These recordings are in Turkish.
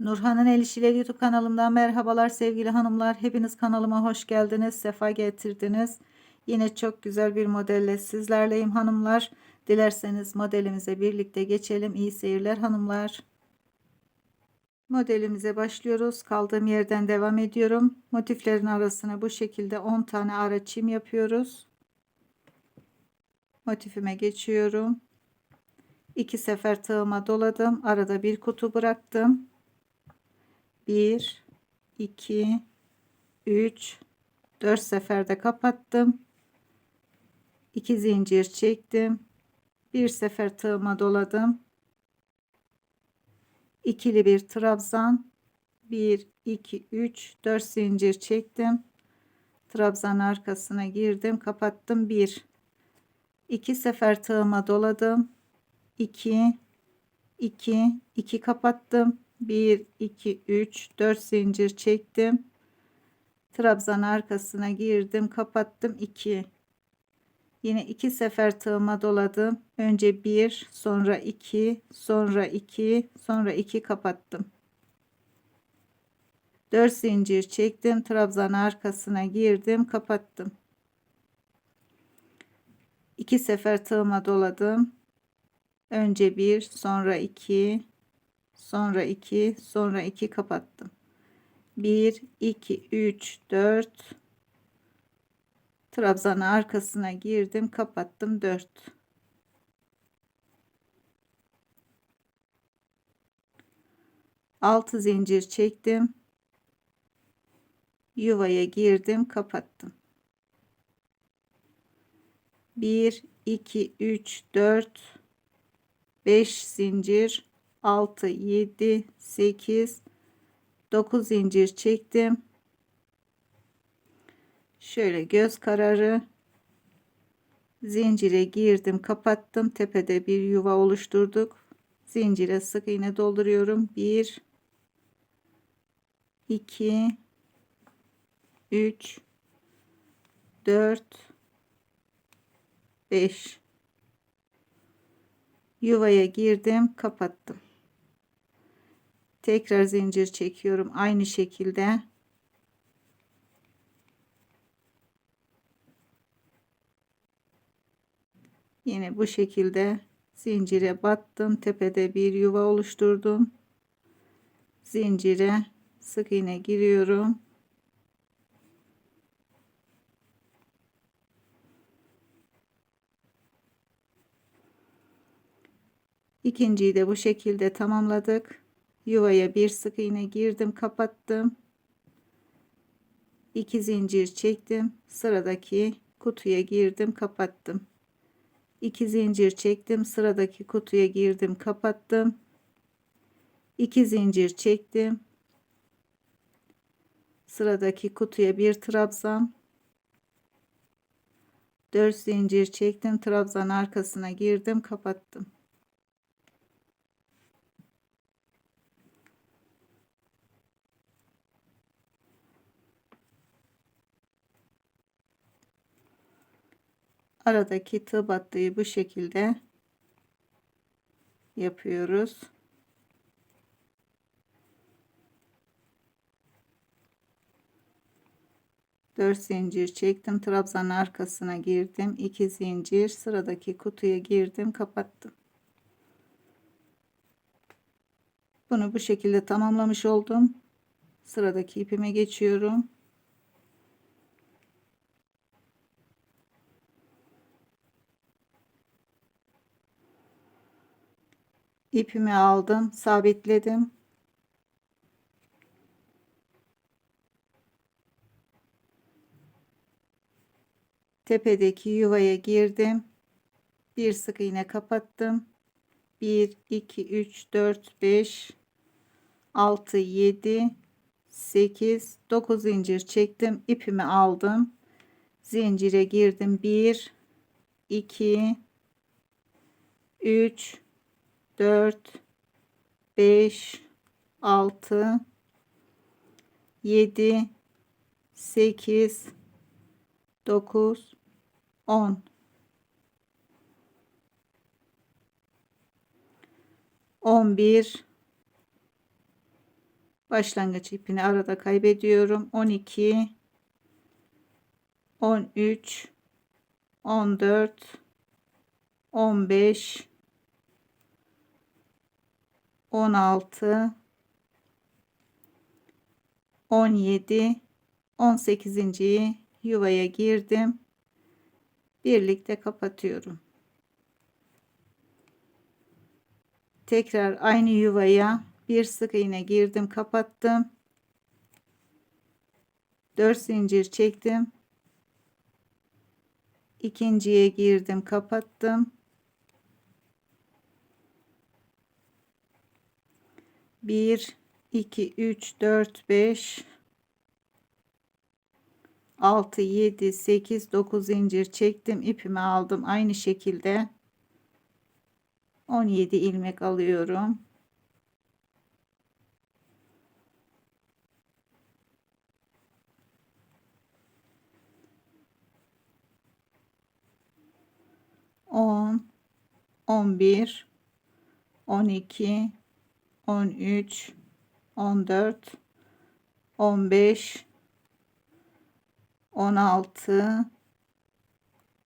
Nurhan'ın El İşileri YouTube kanalımdan merhabalar sevgili hanımlar. Hepiniz kanalıma hoş geldiniz, sefa getirdiniz. Yine çok güzel bir modelle sizlerleyim hanımlar. Dilerseniz modelimize birlikte geçelim. İyi seyirler hanımlar. Modelimize başlıyoruz. Kaldığım yerden devam ediyorum. Motiflerin arasına bu şekilde 10 tane ara çim yapıyoruz. Motifime geçiyorum. 2 sefer tığıma doladım. Arada bir kutu bıraktım. 1 2 3 4 seferde kapattım. 2 zincir çektim. Bir sefer tığıma doladım. İkili bir trabzan. 1 2 3 4 zincir çektim. Trabzan arkasına girdim kapattım. 1 2 sefer tığıma doladım. 2 2 2 kapattım 1 2 3 4 zincir çektim. Trabzan arkasına girdim kapattım 2 yine iki sefer tığıma doladım. Önce 1 sonra 2 sonra 2 sonra 2 kapattım. 4 zincir çektim trabzan arkasına girdim kapattım. 2 sefer tığıma doladım. Önce 1 sonra 2 sonra 2 sonra 2 kapattım. 1 2 3 4 trabzan arkasına girdim kapattım 4 6 zincir çektim. Yuvaya girdim kapattım. 1 2 3 4 5 zincir 6 7 8 9 zincir çektim. Şöyle göz kararı. Zincire girdim kapattım. Tepede bir yuva oluşturduk. Zincire sık iğne dolduruyorum. 1 2 3 4 5 yuvaya girdim kapattım tekrar zincir çekiyorum aynı şekilde. Yine bu şekilde zincire battım. Tepede bir yuva oluşturdum. Zincire sık iğne giriyorum. İkinciyi de bu şekilde tamamladık yuvaya bir sık iğne girdim kapattım. 2 zincir çektim. Sıradaki kutuya girdim kapattım. 2 zincir çektim sıradaki kutuya girdim kapattım. 2 zincir çektim. Sıradaki kutuya bir trabzan. 4 zincir çektim trabzan arkasına girdim kapattım aradaki tığ battığı bu şekilde yapıyoruz. Dört zincir çektim. Trabzanın arkasına girdim. iki zincir sıradaki kutuya girdim. Kapattım. Bunu bu şekilde tamamlamış oldum. Sıradaki ipime geçiyorum. İpimi aldım sabitledim. Tepedeki yuvaya girdim. Bir sık iğne kapattım. 1 2 3 4 5 6 7 8 9 zincir çektim ipimi aldım. Zincire girdim. 1 2 3 4 5 6 7 8 9 10 11 başlangıç ipini arada kaybediyorum. 12 13 14 15 16 17 18. yuvaya girdim. Birlikte kapatıyorum. Tekrar aynı yuvaya bir sık iğne girdim, kapattım. 4 zincir çektim. İkinciye girdim, kapattım. Bir, iki, üç, dört, beş, altı, yedi, sekiz, dokuz zincir çektim. ipimi aldım. Aynı şekilde 17 ilmek alıyorum. On, on bir, on iki, on üç, on dört, on beş, on altı,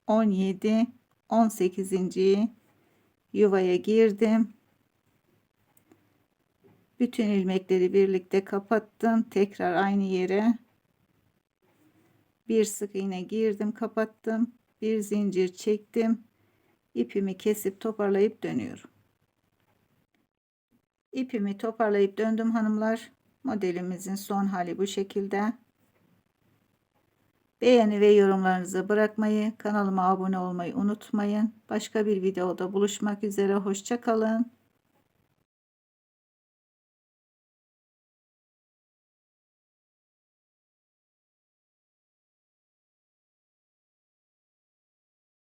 on yedi, on sekizinci yuvaya girdim. Bütün ilmekleri birlikte kapattım. Tekrar aynı yere bir sık iğne girdim, kapattım. Bir zincir çektim. ipimi kesip toparlayıp dönüyorum. İpimi toparlayıp döndüm hanımlar. Modelimizin son hali bu şekilde. Beğeni ve yorumlarınızı bırakmayı, kanalıma abone olmayı unutmayın. Başka bir videoda buluşmak üzere. Hoşçakalın.